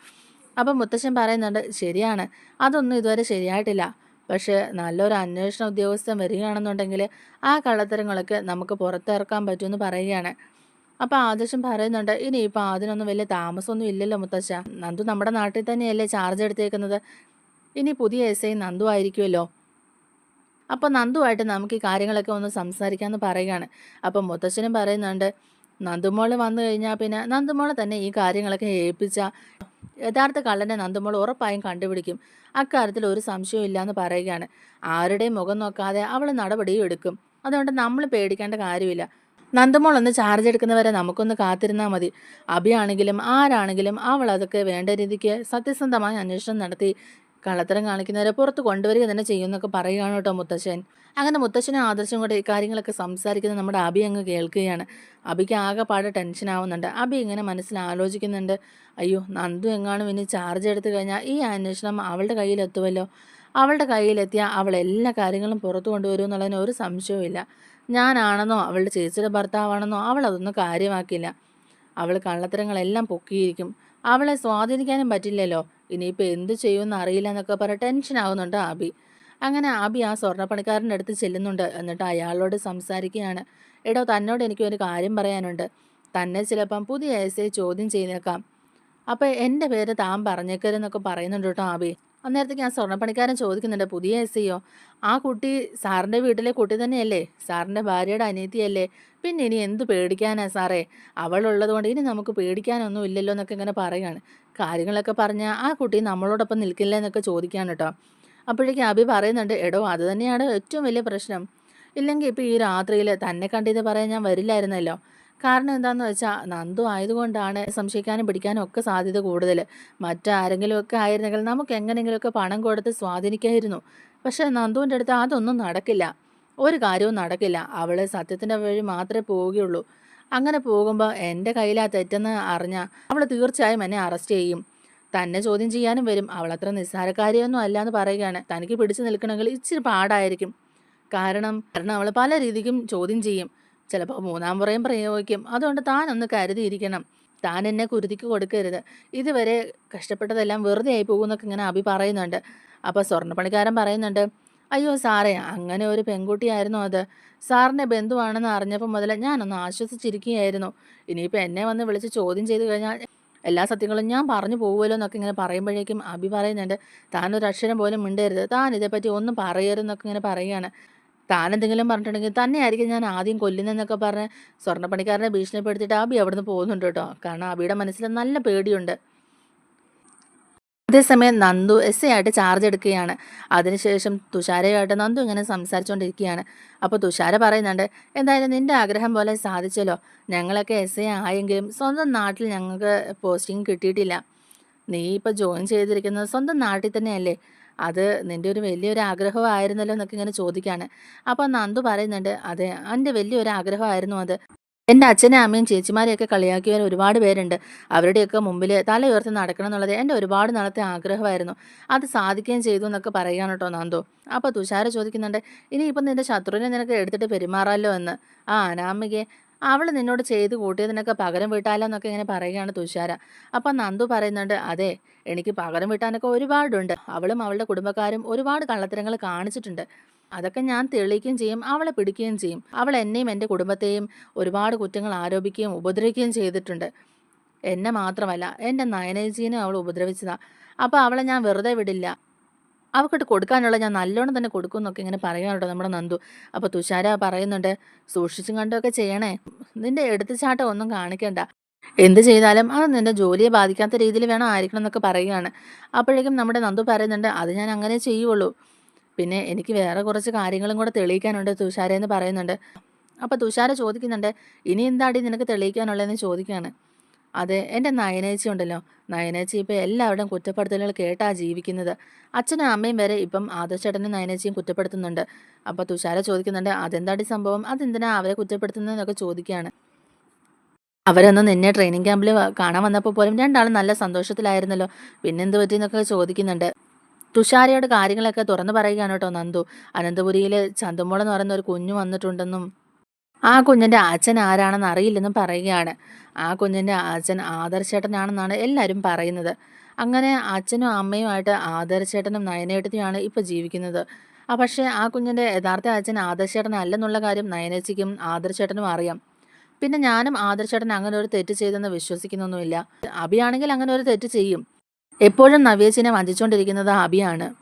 അപ്പം മുത്തശ്ശൻ പറയുന്നുണ്ട് ശരിയാണ്. അതൊന്നും ഇതുവരെ ശരിയായിട്ടില്ല. പക്ഷേ നല്ലൊരു അന്വേഷണ ഉദ്യോഗസ്ഥൻ വരികയാണെന്നുണ്ടെങ്കിൽ ആ കള്ളത്തരങ്ങളൊക്കെ നമുക്ക് പുറത്തിറക്കാൻ പറ്റുമെന്ന് പറയുകയാണ്. അപ്പോൾ ആദർശം പറയുന്നുണ്ട് ഇനിയിപ്പോൾ അതിനൊന്നും വലിയ താമസമൊന്നും ഇല്ലല്ലോ മുത്തശ്ശ. നന്ദു നമ്മുടെ നാട്ടിൽ തന്നെയല്ലേ ചാർജ് എടുത്തേക്കുന്നത്. ഇനി പുതിയ എസ് ഐ നന്ദു ആയിരിക്കുമല്ലോ. അപ്പോൾ നന്ദുവായിട്ട് നമുക്ക് ഈ കാര്യങ്ങളൊക്കെ ഒന്ന് സംസാരിക്കാമെന്ന് പറയുകയാണ്. അപ്പം മുത്തശ്ശനും പറയുന്നുണ്ട് നന്ദുമോൾ വന്നു കഴിഞ്ഞാൽ പിന്നെ നന്ദുമോൾ തന്നെ ഈ കാര്യങ്ങളൊക്കെ ഏൽപ്പിച്ച യഥാർത്ഥ കള്ളനെ നന്ദുമോൾ ഉറപ്പായും കണ്ടുപിടിക്കും. അക്കാര്യത്തിൽ ഒരു സംശയവും ഇല്ലയെന്ന് പറയുകയാണ്. ആരുടെയും മുഖം നോക്കാതെ അവൾ നടപടിയും എടുക്കും. അതുകൊണ്ട് നമ്മൾ പേടിക്കേണ്ട കാര്യമില്ല. നന്ദുമോൾ ഒന്ന് ചാർജ് എടുക്കുന്നവരെ നമുക്കൊന്ന് കാത്തിരുന്നാൽ മതി. അഭിയാണെങ്കിലും ആരാണെങ്കിലും അവൾ അതൊക്കെ വേണ്ട രീതിക്ക് സത്യസന്ധമായ അന്വേഷണം നടത്തി കള്ളത്തരം കാണിക്കുന്നവരെ പുറത്ത് കൊണ്ടുവരിക തന്നെ ചെയ്യുമെന്നൊക്കെ പറയുകയാണ് കേട്ടോ മുത്തശ്ശൻ. അങ്ങനെ മുത്തശ്ശനും ആദർശം കൂടെ ഈ കാര്യങ്ങളൊക്കെ സംസാരിക്കുന്നത് നമ്മുടെ അബി അങ്ങ് കേൾക്കുകയാണ്. അബിക്ക് ആകെപ്പാടെ ടെൻഷൻ ആവുന്നുണ്ട്. അബി ഇങ്ങനെ മനസ്സിൽ ആലോചിക്കുന്നുണ്ട്. അയ്യോ നന്ദു എങ്ങാനും ഇനി ചാർജ് എടുത്തു കഴിഞ്ഞാൽ ഈ അന്വേഷണം അവളുടെ കയ്യിലെത്തുമല്ലോ അവളുടെ കയ്യിലെത്തിയാൽ അവൾ എല്ലാ കാര്യങ്ങളും പുറത്തു കൊണ്ടുവരും എന്നുള്ളതിന് ഒരു സംശയവുമില്ല ഞാനാണെന്നോ അവളുടെ ചേച്ചിയുടെ ഭർത്താവാണെന്നോ അവൾ അതൊന്നും കാര്യമാക്കില്ല അവൾ കള്ളത്തരങ്ങളെല്ലാം പൊക്കിയിരിക്കും. അവളെ സ്വാധീനിക്കാനും പറ്റില്ലല്ലോ. ഇനിയിപ്പോൾ എന്ത് ചെയ്യുമെന്ന് അറിയില്ല എന്നൊക്കെ പറഞ്ഞ് ടെൻഷൻ ആവുന്നുണ്ട് ആബി. അങ്ങനെ ആബി ആ സ്വർണപ്പണിക്കാരന്റെ അടുത്ത് ചെല്ലുന്നുണ്ട്. എന്നിട്ട് അയാളോട് സംസാരിക്കുകയാണ്. എടോ തന്നോട് എനിക്ക് ഒരു കാര്യം പറയാനുണ്ട്. തന്നെ ചിലപ്പം പുതിയ എസ് ചോദ്യം ചെയ്തേക്കാം. അപ്പോൾ എന്റെ പേര് താൻ പറഞ്ഞേക്കരുതെന്നൊക്കെ പറയുന്നുണ്ട് കേട്ടോ ആബി. അന്നേരത്തേക്ക് ഞാൻ സ്വർണപ്പണിക്കാരൻ ചോദിക്കുന്നുണ്ട് പുതിയ എസ് ഐയോ? ആ കുട്ടി സാറിന്റെ വീട്ടിലെ കുട്ടി തന്നെയല്ലേ? സാറിന്റെ ഭാര്യയുടെ അനീതിയല്ലേ പിന്നെ ഇനി എന്ത് പേടിക്കാനാ സാറേ? അവളുള്ളത് കൊണ്ട് ഇനി നമുക്ക് പേടിക്കാനൊന്നും ഇല്ലല്ലോ എന്നൊക്കെ ഇങ്ങനെ പറയുകയാണ്. കാര്യങ്ങളൊക്കെ പറഞ്ഞാൽ ആ കുട്ടി നമ്മളോടൊപ്പം നിൽക്കില്ല എന്നൊക്കെ ചോദിക്കുകയാണ് കേട്ടോ. അപ്പോഴേക്കും അഭി പറയുന്നുണ്ട് എടോ അത് തന്നെയാണ് ഏറ്റവും വലിയ പ്രശ്നം. ഇല്ലെങ്കിൽ ഇപ്പോൾ ഈ രാത്രിയിൽ തന്നെ കണ്ടിത് പറയാൻ ഞാൻ വരില്ലായിരുന്നല്ലോ. കാരണം എന്താണെന്ന് വെച്ചാൽ നന്ദു ആയതുകൊണ്ടാണ് സംശയിക്കാനും പിടിക്കാനും ഒക്കെ സാധ്യത കൂടുതൽ മറ്റാരെങ്കിലും ഒക്കെ ആയിരുന്നെങ്കിൽ നമുക്ക് എങ്ങനെയെങ്കിലുമൊക്കെ പണം കൊടുത്ത് സ്വാധീനിക്കായിരുന്നു. പക്ഷേ നന്ദുവിന്റെ അടുത്ത് അതൊന്നും നടക്കില്ല. ഒരു കാര്യവും നടക്കില്ല. അവൾ സത്യത്തിന്റെ വഴി മാത്രമേ പോവുകയുള്ളൂ. അങ്ങനെ പോകുമ്പോൾ എന്റെ കയ്യിലാ തെറ്റെന്ന് അറിഞ്ഞാൽ അവൾ തീർച്ചയായും എന്നെ അറസ്റ്റ് ചെയ്യും. തന്നെ ചോദ്യം ചെയ്യാനും വരും. അവൾ അത്ര നിസ്സാരക്കാരിയൊന്നും അല്ല എന്ന് പറയുകയാണ്. തനിക്ക് പിടിച്ചു നിൽക്കണമെങ്കിൽ ഇച്ചിരി പാടായിരിക്കും. കാരണം കാരണം അവൾ പല രീതിക്കും ചോദ്യം ചെയ്യും. ചിലപ്പോൾ മൂന്നാം പുറയും പ്രയോഗിക്കും. അതുകൊണ്ട് താനൊന്ന് കരുതിയിരിക്കണം. താൻ എന്നെ കുരുതിക്ക് കൊടുക്കരുത്. ഇതുവരെ കഷ്ടപ്പെട്ടതെല്ലാം വെറുതെ ആയി പോകുമെന്നൊക്കെ ഇങ്ങനെ അഭി പറയുന്നുണ്ട്. അപ്പോൾ സ്വർണപ്പണിക്കാരൻ പറയുന്നുണ്ട് അയ്യോ സാറേ അങ്ങനെ ഒരു പെൺകുട്ടിയായിരുന്നു അത്. സാറിന്റെ ബന്ധുവാണെന്ന് അറിഞ്ഞപ്പോൾ മുതൽ ഞാനൊന്ന് ആശ്വസിച്ചിരിക്കുകയായിരുന്നു. ഇനിയിപ്പോൾ എന്നെ വന്ന് വിളിച്ച് ചോദ്യം ചെയ്തു കഴിഞ്ഞാൽ എല്ലാ സത്യങ്ങളും ഞാൻ പറഞ്ഞു പോകുമല്ലോ എന്നൊക്കെ ഇങ്ങനെ പറയുമ്പോഴേക്കും അഭി പറയുന്നുണ്ട് താനൊരു അക്ഷരം പോലും മിണ്ടരുത്. താൻ ഇതേപ്പറ്റി ഒന്നും പറയരുതെന്നൊക്കെ ഇങ്ങനെ പറയുകയാണ്. താൻ എന്തെങ്കിലും പറഞ്ഞിട്ടുണ്ടെങ്കിൽ തന്നെയായിരിക്കും ഞാൻ ആദ്യം കൊല്ലുന്നതെന്നൊക്കെ പറഞ്ഞ് സ്വർണപ്പണിക്കാരനെ ഭീഷണിപ്പെടുത്തിയിട്ട് അബി അവിടുന്ന് പോകുന്നുണ്ട് കേട്ടോ. കാരണം അബിയുടെ മനസ്സിൽ നല്ല പേടിയുണ്ട്. അതേസമയം നന്ദു എസ് ആയിട്ട് ചാർജ് എടുക്കുകയാണ്. അതിനുശേഷം തുഷാരയുമായിട്ട് നന്ദു ഇങ്ങനെ സംസാരിച്ചുകൊണ്ടിരിക്കുകയാണ് അപ്പോൾ തുഷാര പറയുന്നുണ്ട് എന്തായാലും നിന്റെ ആഗ്രഹം പോലെ സാധിച്ചല്ലോ. ഞങ്ങളൊക്കെ എസ് എ ആയെങ്കിലും സ്വന്തം നാട്ടിൽ ഞങ്ങൾക്ക് പോസ്റ്റിംഗ് കിട്ടിയിട്ടില്ല. നീ ഇപ്പോൾ ജോയിൻ ചെയ്തിരിക്കുന്നത് സ്വന്തം നാട്ടിൽ തന്നെയല്ലേ? അത് നിന്റെ ഒരു വലിയൊരു ആഗ്രഹമായിരുന്നല്ലോ എന്നൊക്കെ ഇങ്ങനെ ചോദിക്കുകയാണ് അപ്പോൾ നന്ദു പറയുന്നുണ്ട് അതെ എന്റെ വലിയൊരു ആഗ്രഹമായിരുന്നു അത്. എന്റെ അച്ഛനെ അമ്മയും ചേച്ചിമാരെയൊക്കെ കളിയാക്കിയവർ ഒരുപാട് പേരുണ്ട്. അവരുടെയൊക്കെ മുമ്പിൽ തല ഉയർത്തി നടക്കണം എന്നുള്ളത് എന്റെ ഒരുപാട് നാളത്തെ ആഗ്രഹമായിരുന്നു. അത് സാധിക്കുകയും ചെയ്തു എന്നൊക്കെ പറയുകയാണ് കേട്ടോ നന്ദു. അപ്പോൾ തുഷാര ചോദിക്കുന്നുണ്ട് ഇനി നിന്റെ ശത്രുവിനെ നിനക്ക് എടുത്തിട്ട് പെരുമാറാമല്ലോ എന്ന്? ആ അനാമികയെ. അവൾ നിന്നോട് ചെയ്ത് കൂട്ടിയതിനൊക്കെ പകരം വീട്ടാലോ എന്നൊക്കെ ഇങ്ങനെ പറയുകയാണ് തുഷാര. അപ്പം നന്ദു പറയുന്നുണ്ട് അതെ എനിക്ക് പകരം വീട്ടാനൊക്കെ ഒരുപാടുണ്ട്. അവളും അവളുടെ കുടുംബക്കാരും ഒരുപാട് കള്ളത്തരങ്ങൾ കാണിച്ചിട്ടുണ്ട്. അതൊക്കെ ഞാൻ തെളിയിക്കുകയും ചെയ്യും അവളെ പിടിക്കുകയും ചെയ്യും. അവൾ എന്നെയും എന്റെ കുടുംബത്തെയും ഒരുപാട് കുറ്റങ്ങൾ ആരോപിക്കുകയും ഉപദ്രവിക്കുകയും ചെയ്തിട്ടുണ്ട്. എന്നെ മാത്രമല്ല എന്റെ നയനേജീനെ അവൾ ഉപദ്രവിച്ചതാണ് അപ്പോൾ അവളെ ഞാൻ വെറുതെ വിടില്ല. അവൾക്കിട്ട് കൊടുക്കാനുള്ള ഞാൻ നല്ലോണം തന്നെ കൊടുക്കും എന്നൊക്കെ ഇങ്ങനെ പറയാനുണ്ടോ നമ്മുടെ നന്ദു. അപ്പോൾ തുഷാര പറയുന്നുണ്ട് സൂക്ഷിച്ചും കണ്ടൊക്കെ ചെയ്യണേ. നിന്റെ എടുത്തുചാട്ടം ഒന്നും കാണിക്കണ്ട. എന്ത് ചെയ്താലും അത് നിന്റെ ജോലിയെ ബാധിക്കാത്ത രീതിയിൽ വേണം ആയിരിക്കണം എന്നൊക്കെ പറയുകയാണ് അപ്പോഴേക്കും നമ്മുടെ നന്ദു പറയുന്നുണ്ട് അത് ഞാൻ അങ്ങനെ ചെയ്യുള്ളൂ പിന്നെ എനിക്ക് വേറെ കുറച്ച് കാര്യങ്ങളും കൂടെ തെളിയിക്കാനുണ്ട് തുഷാര എന്ന് പറയുന്നുണ്ട്. അപ്പോൾ തുഷാര ചോദിക്കുന്നുണ്ട് ഇനി എന്താടി നിനക്ക് തെളിയിക്കാനുള്ളതെന്ന് ചോദിക്കുകയാണ് അതെ എന്റെ നയനേച്ചി ഉണ്ടല്ലോ നയനേച്ചി ഇപ്പോൾ എല്ലാവരുടെയും കുറ്റപ്പെടുത്തലുകൾ കേട്ടാ ജീവിക്കുന്നത്. അച്ഛനും അമ്മയും വരെ ഇപ്പം ആദർശേട്ടനും നയനേച്ചിയും കുറ്റപ്പെടുത്തുന്നുണ്ട്. അപ്പോൾ തുഷാര ചോദിക്കുന്നുണ്ട് അതെന്താടി സംഭവം? അതെന്തിനാ അവരെ കുറ്റപ്പെടുത്തുന്നതെന്നൊക്കെ ചോദിക്കുകയാണ്. അവരൊന്ന് നിന്നെ ട്രെയിനിങ് ക്യാമ്പിൽ കാണാൻ വന്നപ്പോൾ പോലും രണ്ടാളും നല്ല സന്തോഷത്തിലായിരുന്നല്ലോ. പിന്നെന്ത് പറ്റിയെന്നൊക്കെ ചോദിക്കുന്നുണ്ട്. തുഷാരയോട് കാര്യങ്ങളൊക്കെ തുറന്നു പറയുകയാണ് കേട്ടോ നന്ദു. അനന്തപുരിയിൽ ചന്തമോളെന്ന് പറയുന്ന ഒരു കുഞ്ഞു വന്നിട്ടുണ്ടെന്നും ആ കുഞ്ഞിന്റെ അച്ഛൻ ആരാണെന്ന് അറിയില്ലെന്ന് പറയുകയാണ്. ആ കുഞ്ഞിന്റെ അച്ഛൻ ആദർശേട്ടനാണെന്നാണ് എല്ലാവരും പറയുന്നത്. അങ്ങനെ അച്ഛനും അമ്മയുമായിട്ട് ആദർശേട്ടനും നയനേട്ടനുമാണ് ഇപ്പോൾ ജീവിക്കുന്നത്. ആ പക്ഷേ ആ കുഞ്ഞിന്റെ യഥാർത്ഥ അച്ഛൻ ആദർശേട്ടൻ അല്ലെന്നുള്ള കാര്യം നയനേച്ചിക്കും ആദർശേട്ടനും അറിയാം. പിന്നെ ഞാനും ആദർശേട്ടൻ അങ്ങനെ ഒരു തെറ്റ് ചെയ്തെന്ന് വിശ്വസിക്കുന്നൊന്നുമില്ല. അഭിയാണെങ്കിൽ അങ്ങനെ ഒരു തെറ്റ് ചെയ്യും. എപ്പോഴും നവ്യേച്ചിനെ വഞ്ചിച്ചുകൊണ്ടിരിക്കുന്നത് അഭിയാണ്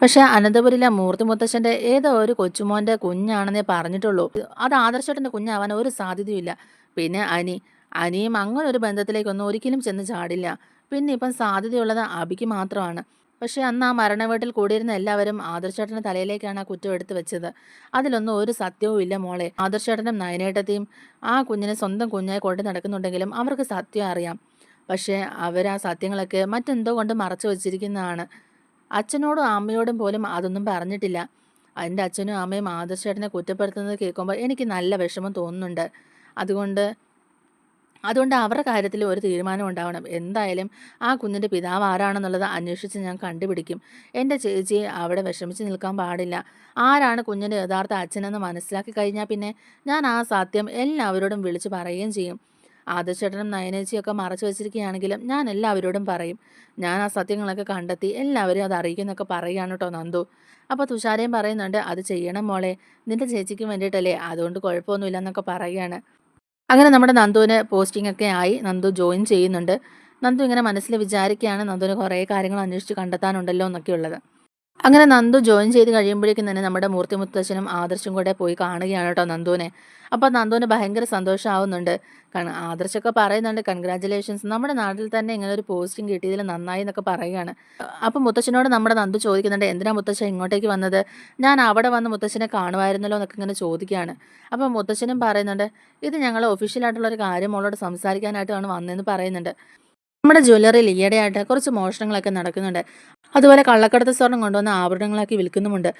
പക്ഷെ അനന്തപുരിലെ മൂർത്തി മുത്തശ്ശന്റെ ഏതോ ഒരു കൊച്ചുമോന്റെ കുഞ്ഞാണെന്നേ പറഞ്ഞിട്ടുള്ളൂ. അത് ആദർശേട്ടന്റെ കുഞ്ഞാവാൻ ഒരു സാധ്യതയുമില്ല. പിന്നെ അനി അനിയും അങ്ങനെ ഒരു ബന്ധത്തിലേക്കൊന്നും ഒരിക്കലും ചെന്ന് ചാടില്ല. പിന്നെ ഇപ്പം സാധ്യതയുള്ളത് അബിക്ക് മാത്രമാണ്. പക്ഷേ അന്ന് ആ മരണവീട്ടിൽ കൂടിയിരുന്ന എല്ലാവരും ആദർശേട്ടന്റെ തലയിലേക്കാണ് ആ കുറ്റം എടുത്തു വെച്ചത്. അതിലൊന്നും ഒരു സത്യവും ഇല്ല മോളെ. ആദർശേട്ടനും നയനേട്ടത്തെയും ആ കുഞ്ഞിനെ സ്വന്തം കുഞ്ഞായി കൊണ്ട് നടക്കുന്നുണ്ടെങ്കിലും അവർക്ക് സത്യം അറിയാം. പക്ഷേ അവർ ആ സത്യങ്ങളൊക്കെ മറ്റെന്തോ കൊണ്ട് മറച്ചു വച്ചിരിക്കുന്നതാണ്. അച്ഛനോടും അമ്മയോടും പോലും അതൊന്നും പറഞ്ഞിട്ടില്ല. എന്റെ അച്ഛനും അമ്മയും ആദർശേട്ടനെ കുറ്റപ്പെടുത്തുന്നത് കേൾക്കുമ്പോൾ എനിക്ക് നല്ല വിഷമം തോന്നുന്നുണ്ട്. അതുകൊണ്ട് അതുകൊണ്ട് അവരുടെ കാര്യത്തിൽ ഒരു തീരുമാനം ഉണ്ടാവണം. എന്തായാലും ആ കുഞ്ഞിന്റെ പിതാവ് ആരാണെന്നുള്ളത് അന്വേഷിച്ച് ഞാൻ കണ്ടുപിടിക്കും. എന്റെ ചേച്ചിയെ അവിടെ വിഷമിച്ച് നിൽക്കാൻ പാടില്ല. ആരാണ് കുഞ്ഞിന്റെ യഥാർത്ഥ അച്ഛനെന്ന് മനസ്സിലാക്കി കഴിഞ്ഞാൽ പിന്നെ ഞാൻ ആ സത്യം എല്ലാവരോടും വിളിച്ച് പറയുകയും ചെയ്യും. ആദർശേട്ടനും നയനേച്ചിയൊക്കെ മറച്ചു വെച്ചിരിക്കുകയാണെങ്കിലും ഞാൻ എല്ലാവരോടും പറയും. ഞാൻ ആ സത്യങ്ങളൊക്കെ കണ്ടെത്തി എല്ലാവരും അത് അറിയിക്കുന്നൊക്കെ പറയുകയാണ് കേട്ടോ നന്ദു. അപ്പോൾ തുഷാരയും പറയുന്നുണ്ട് അത് ചെയ്യണം മോളെ. നിന്റെ ചേച്ചിക്ക് വേണ്ടിയിട്ടല്ലേ? അതുകൊണ്ട് കുഴപ്പമൊന്നുമില്ല എന്നൊക്കെ പറയുകയാണ്. അങ്ങനെ നമ്മുടെ നന്ദുവിന് പോസ്റ്റിംഗ് ഒക്കെ ആയി. നന്ദു ജോയിൻ ചെയ്യുന്നുണ്ട്. നന്ദു ഇങ്ങനെ മനസ്സിൽ വിചാരിക്കുകയാണ് നന്ദുവിന് കുറേ കാര്യങ്ങൾ അന്വേഷിച്ച് കണ്ടെത്താനുണ്ടല്ലോ എന്നൊക്കെ ഉള്ളത് അങ്ങനെ നന്ദു ജോയിൻ ചെയ്ത് കഴിയുമ്പോഴേക്കും തന്നെ നമ്മുടെ മൂർത്തി മുത്തശ്ശനും ആദർശും കൂടെ പോയി കാണുകയാണ് കേട്ടോ നന്ദുവിനെ. അപ്പോൾ നന്ദുവിന് ഭയങ്കര സന്തോഷമാവുന്നുണ്ട് കാരണം ആദർശൊക്കെ പറയുന്നുണ്ട് കൺഗ്രാറ്റുലേഷൻസ് നമ്മുടെ നാട്ടിൽ തന്നെ ഇങ്ങനെ ഒരു പോസ്റ്റിംഗ് കിട്ടിയതിൽ നന്നായി എന്നൊക്കെ പറയുകയാണ്. അപ്പോൾ മുത്തശ്ശനോട് നമ്മുടെ നന്ദു ചോദിക്കുന്നുണ്ട് എന്തിനാ മുത്തശ്ശൻ ഇങ്ങോട്ടേക്ക് വന്നത്? ഞാൻ അവിടെ വന്ന് മുത്തശ്ശനെ കാണുമായിരുന്നല്ലോ എന്നൊക്കെ ഇങ്ങനെ ചോദിക്കുകയാണ്. അപ്പോൾ മുത്തശ്ശനും പറയുന്നുണ്ട് ഇത് ഞങ്ങൾ ഒഫീഷ്യലായിട്ടുള്ള ഒരു കാര്യം മോളോട് സംസാരിക്കാനായിട്ടാണ് വന്നതെന്ന് പറയുന്നുണ്ട്. നമ്മുടെ ജ്വല്ലറിയിൽ ഈയിടെയായിട്ട് കുറച്ച് മോഷണങ്ങളൊക്കെ നടക്കുന്നുണ്ട്. അതുപോലെ കള്ളക്കടത്ത് സ്വർണം കൊണ്ടുവന്ന ആഭരണങ്ങളാക്കി വിൽക്കുന്നുമുണ്ട്.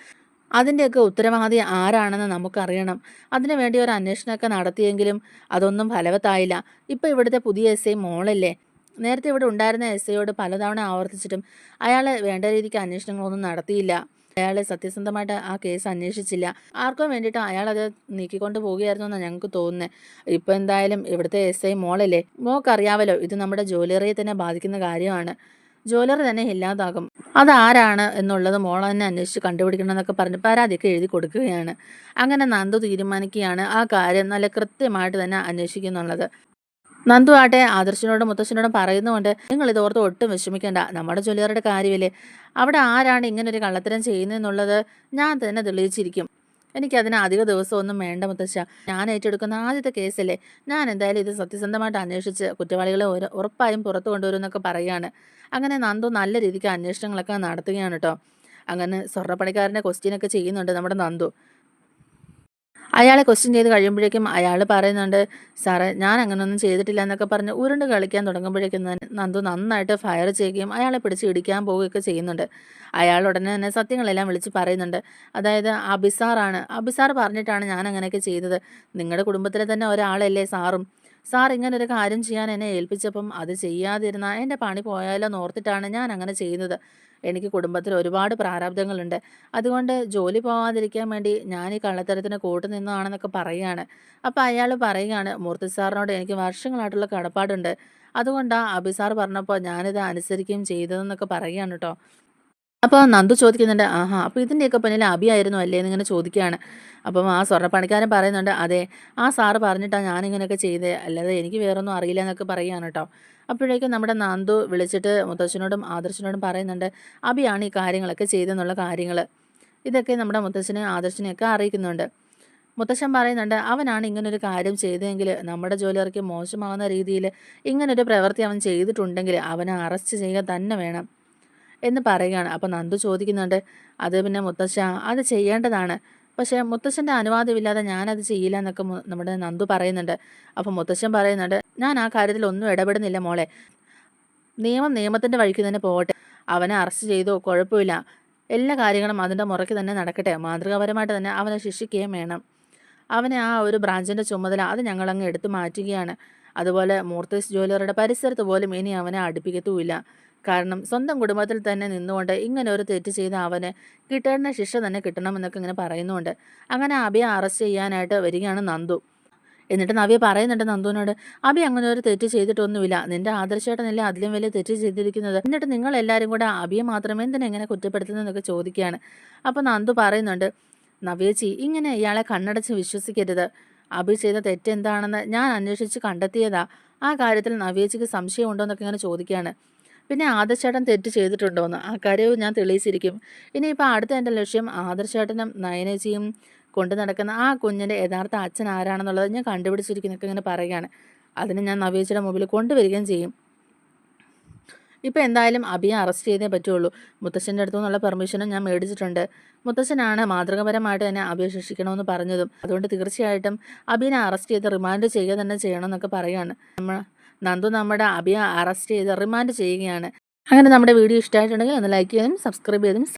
അതിന്റെയൊക്കെ ഉത്തരവാദി ആരാണെന്ന് നമുക്കറിയണം. അതിനു വേണ്ടി ഒരു അന്വേഷണമൊക്കെ നടത്തിയെങ്കിലും അതൊന്നും ഫലവത്തായില്ല. ഇപ്പോൾ ഇവിടുത്തെ പുതിയ എസ് ഐ മോളല്ലേ? നേരത്തെ ഇവിടെ ഉണ്ടായിരുന്ന എസ് ഐയോട് പലതവണ ആവർത്തിച്ചിട്ടും അയാൾ വേണ്ട രീതിക്ക് അന്വേഷണങ്ങളൊന്നും നടത്തിയില്ല. അയാൾ സത്യസന്ധമായിട്ട് ആ കേസ് അന്വേഷിച്ചില്ല. ആർക്കും വേണ്ടിയിട്ട് അയാൾ അത് നീക്കിക്കൊണ്ട് പോവുകയായിരുന്നു എന്നാണ് ഞങ്ങൾക്ക് തോന്നുന്നത് ഇപ്പോൾ എന്തായാലും ഇവിടുത്തെ എസ് ഐ മോളല്ലേ? മോക്കറിയാവല്ലോ ഇത് നമ്മുടെ ജോലിയറിയെ തന്നെ ബാധിക്കുന്ന കാര്യമാണ്. ജ്വല്ലറി തന്നെ ഇല്ലാതാകും. അതാരാണ് എന്നുള്ളത് മോൾ തന്നെ അന്വേഷിച്ച് കണ്ടുപിടിക്കണം എന്നൊക്കെ പറഞ്ഞ് പരാതിയൊക്കെ എഴുതി കൊടുക്കുകയാണ്. അങ്ങനെ നന്ദു തീരുമാനിക്കുകയാണ് ആ കാര്യം നല്ല കൃത്യമായിട്ട് തന്നെ അന്വേഷിക്കുന്നുള്ളത്. നന്ദു ആട്ടെ ആദർശനോടും മുത്തശ്ശനോടും പറയുന്നുകൊണ്ട് നിങ്ങൾ ഇതോർത്ത് ഒട്ടും വിഷമിക്കേണ്ട. നമ്മുടെ ജ്വല്ലറിയുടെ കാര്യമില്ലേ? അവിടെ ആരാണ് ഇങ്ങനൊരു കള്ളത്തരം ചെയ്യുന്നതെന്നുള്ളത് ഞാൻ തന്നെ തെളിയിച്ചിരിക്കും. എനിക്കതിന് അധിക ദിവസമൊന്നും വേണ്ട മുത്തശ്ശ. ഞാൻ ഏറ്റെടുക്കുന്ന ആദ്യത്തെ കേസല്ലേ? ഞാൻ എന്തായാലും ഇത് സത്യസന്ധമായിട്ട് അന്വേഷിച്ച് കുറ്റവാളികളെ ഉറപ്പായും പുറത്തു കൊണ്ടുവരുമെന്നൊക്കെ പറയുകയാണ് അങ്ങനെ നന്ദു നല്ല രീതിക്ക് അന്വേഷണങ്ങളൊക്കെ നടത്തുകയാണ് കേട്ടോ അങ്ങനെ സ്വർണപ്പണിക്കാരന്റെ ക്വസ്റ്റ്യനൊക്കെ ചെയ്യുന്നുണ്ട് നമ്മുടെ നന്ദു. അയാളെ ക്വസ്റ്റ്യൻ ചെയ്ത് കഴിയുമ്പോഴേക്കും അയാൾ പറയുന്നുണ്ട് സാറേ ഞാൻ അങ്ങനെയൊന്നും ചെയ്തിട്ടില്ല എന്നൊക്കെ പറഞ്ഞ് ഉരുണ്ട് കളിക്കാൻ തുടങ്ങുമ്പോഴേക്കും നന്ദു നന്നായിട്ട് ഫയർ ചെയ്യുകയും അയാളെ പിടിച്ച് ഇടിക്കാൻ പോവുകയൊക്കെ ചെയ്യുന്നുണ്ട്. അയാൾ ഉടനെ തന്നെ സത്യങ്ങളെല്ലാം വിളിച്ച് പറയുന്നുണ്ട്. അതായത് അബിസാറാണ് അബിസാർ പറഞ്ഞിട്ടാണ് ഞാൻ അങ്ങനെയൊക്കെ ചെയ്തത്. നിങ്ങളുടെ കുടുംബത്തിലെ തന്നെ ഒരാളല്ലേ സാറും. സാർ ഇങ്ങനെ ഒരു കാര്യം ചെയ്യാൻ എന്നെ ഏൽപ്പിച്ചപ്പം അത് ചെയ്യാതിരുന്ന എന്റെ പണി പോയാലോ നോർത്തിട്ടാണ് ഞാൻ അങ്ങനെ ചെയ്യുന്നത്. എനിക്ക് കുടുംബത്തിൽ ഒരുപാട് പ്രാരാബ്ദങ്ങളുണ്ട്. അതുകൊണ്ട് ജോലി പോവാതിരിക്കാൻ വേണ്ടി ഞാൻ ഈ കള്ളത്തരത്തിന് കൂട്ടു നിന്നതാണെന്നൊക്കെ പറയുകയാണ്. അപ്പോൾ അയാൾ പറയുകയാണ് മൂർത്തി സാറിനോട് എനിക്ക് വർഷങ്ങളായിട്ടുള്ള കടപ്പാടുണ്ട്. അതുകൊണ്ടാണ് അബി സാർ പറഞ്ഞപ്പോൾ ഞാനിത് അനുസരിക്കുകയും ചെയ്തതെന്നൊക്കെ പറയുകയാണ് കേട്ടോ അപ്പോൾ നന്ദു ചോദിക്കുന്നുണ്ട് ആഹാ അപ്പോൾ ഇതിന്റെയൊക്കെ പിന്നിൽ അബിയായിരുന്നു അല്ലേ? എന്നിങ്ങനെ ചോദിക്കുകയാണ്. അപ്പം ആ സ്വർണപ്പണിക്കാരൻ പറയുന്നുണ്ട് അതെ ആ സാറ് പറഞ്ഞിട്ടാണ് ഞാനിങ്ങനെയൊക്കെ ചെയ്തേ അല്ലാതെ എനിക്ക് വേറൊന്നും അറിയില്ല എന്നൊക്കെ പറയുകയാണ് കേട്ടോ. അപ്പോഴേക്കും നമ്മുടെ നന്ദു വിളിച്ചിട്ട് മുത്തശ്ശനോടും ആദർശനോടും പറയുന്നുണ്ട് അബിയാണ് ഈ കാര്യങ്ങളൊക്കെ ചെയ്തെന്നുള്ള കാര്യങ്ങൾ ഇതൊക്കെ നമ്മുടെ മുത്തശ്ശനെ ആദർശനെയൊക്കെ അറിയിക്കുന്നുണ്ട്. മുത്തശ്ശൻ പറയുന്നുണ്ട് അവനാണ് ഇങ്ങനൊരു കാര്യം ചെയ്തതെങ്കിൽ നമ്മുടെ ജോലിയർക്ക് മോശമാവുന്ന രീതിയിൽ ഇങ്ങനൊരു പ്രവൃത്തി അവൻ ചെയ്തിട്ടുണ്ടെങ്കിൽ അവനെ അറസ്റ്റ് ചെയ്യുക തന്നെ വേണം. എന്ന് പറയുകയാണ്. അപ്പോൾ നന്ദു ചോദിക്കുന്നുണ്ട് അത് പിന്നെ മുത്തശ്ശ അത് ചെയ്യേണ്ടതാണ്. പക്ഷേ മുത്തശ്ശന്റെ അനുവാദമില്ലാതെ ഞാനത് ചെയ്യില്ല എന്നൊക്കെ നമ്മുടെ നന്ദു പറയുന്നുണ്ട്. അപ്പോൾ മുത്തശ്ശൻ പറയുന്നുണ്ട് ഞാൻ ആ കാര്യത്തിൽ ഒന്നും ഇടപെടുന്നില്ല മോളെ. നിയമം നിയമത്തിന്റെ വഴിക്ക് തന്നെ പോകട്ടെ. അവനെ അറസ്റ്റ് ചെയ്തോ കുഴപ്പമില്ല. എല്ലാ കാര്യങ്ങളും അതിന്റെ മുറയ്ക്ക് തന്നെ നടക്കട്ടെ. മാതൃകാപരമായിട്ട് തന്നെ അവനെ ശിക്ഷിക്കുകയും വേണം. അവനെ ആ ഒരു ബ്രാഞ്ചിന്റെ ചുമതല അത് ഞങ്ങളങ്ങ് എടുത്തു മാറ്റുകയാണ്. അതുപോലെ മൂർത്തീസ് ജ്വല്ലറിയുടെ പരിസരത്ത് പോലും ഇനി അവനെ അടുപ്പിക്കത്തുമില്ല. കാരണം സ്വന്തം കുടുംബത്തിൽ തന്നെ നിന്നുകൊണ്ട് ഇങ്ങനെ ഒരു തെറ്റ് ചെയ്ത അവന് കിട്ടേണ്ട ശിക്ഷ തന്നെ കിട്ടണമെന്നൊക്കെ ഇങ്ങനെ പറയുന്നുണ്ട്. അങ്ങനെ അബിയെ അറസ്റ്റ് ചെയ്യാനായിട്ട് വരികയാണ് നന്ദു. എന്നിട്ട് നവ്യ പറയുന്നുണ്ട് നന്ദുവിനോട് അബി അങ്ങനെ ഒരു തെറ്റ് ചെയ്തിട്ടൊന്നുമില്ല. നിന്റെ ആദർശേട്ടനല്ലേ അതിലും വലിയ തെറ്റ് ചെയ്തിരിക്കുന്നത്? എന്നിട്ട് നിങ്ങൾ എല്ലാവരും കൂടെ അബിയെ മാത്രമേ തന്നെ ഇങ്ങനെ കുറ്റപ്പെടുത്തുന്നതെന്നൊക്കെ ചോദിക്കുകയാണ്. അപ്പോൾ നന്ദു പറയുന്നുണ്ട് നവ്യച്ചി ഇങ്ങനെ ഇയാളെ കണ്ണടച്ച് വിശ്വസിക്കരുത്. അഭി ചെയ്ത തെറ്റെന്താണെന്ന് ഞാൻ അന്വേഷിച്ച് കണ്ടെത്തിയതാ. ആ കാര്യത്തിൽ നവ്യച്ചിക്ക് സംശയമുണ്ടോ എന്നൊക്കെ ഇങ്ങനെ ചോദിക്കുകയാണ്. പിന്നെ ആദർശേട്ടൻ തെറ്റ് ചെയ്തിട്ടുണ്ടോയെന്ന് ആ കാര്യവും ഞാൻ തെളിയിച്ചിരിക്കും. ഇനിയിപ്പോൾ അടുത്ത എന്റെ ലക്ഷ്യം ആദർശേട്ടനും നയനേച്ചിയും കൊണ്ടു നടക്കുന്ന ആ കുഞ്ഞിന്റെ യഥാർത്ഥ അച്ഛൻ ആരാണെന്നുള്ളത് ഞാൻ കണ്ടുപിടിച്ചിരിക്കുന്നൊക്കെ ഇങ്ങനെ പറയുകയാണ്. അതിന് ഞാൻ നവീച്ചയുടെ മുമ്പിൽ കൊണ്ടുവരികയും ചെയ്യും. ഇപ്പോൾ എന്തായാലും അഭിയെ അറസ്റ്റ് ചെയ്തേ പറ്റുള്ളൂ. മുത്തശ്ശന്റെ അടുത്തു നിന്നുള്ള പെർമിഷനും ഞാൻ മേടിച്ചിട്ടുണ്ട്. മുത്തശ്ശനാണ് മാതൃകപരമായിട്ട് തന്നെ അഭിയെ ശിക്ഷിക്കണമെന്ന് പറഞ്ഞതും. അതുകൊണ്ട് തീർച്ചയായിട്ടും അഭിനെ അറസ്റ്റ് ചെയ്ത് റിമാൻഡ് ചെയ്യുക തന്നെ ചെയ്യണമെന്നൊക്കെ പറയുകയാണ്. നമ്മ നന്ദു നമ്മുടെ അഭിയെ അറസ്റ്റ് ചെയ്ത് റിമാൻഡ് ചെയ്യുകയാണ്. അങ്ങനെ നമ്മുടെ വീഡിയോ ഇഷ്ടമായിട്ടുണ്ടെങ്കിൽ ഒന്ന് ലൈക്ക് ചെയ്തും സബ്സ്ക്രൈബ് ചെയ്തും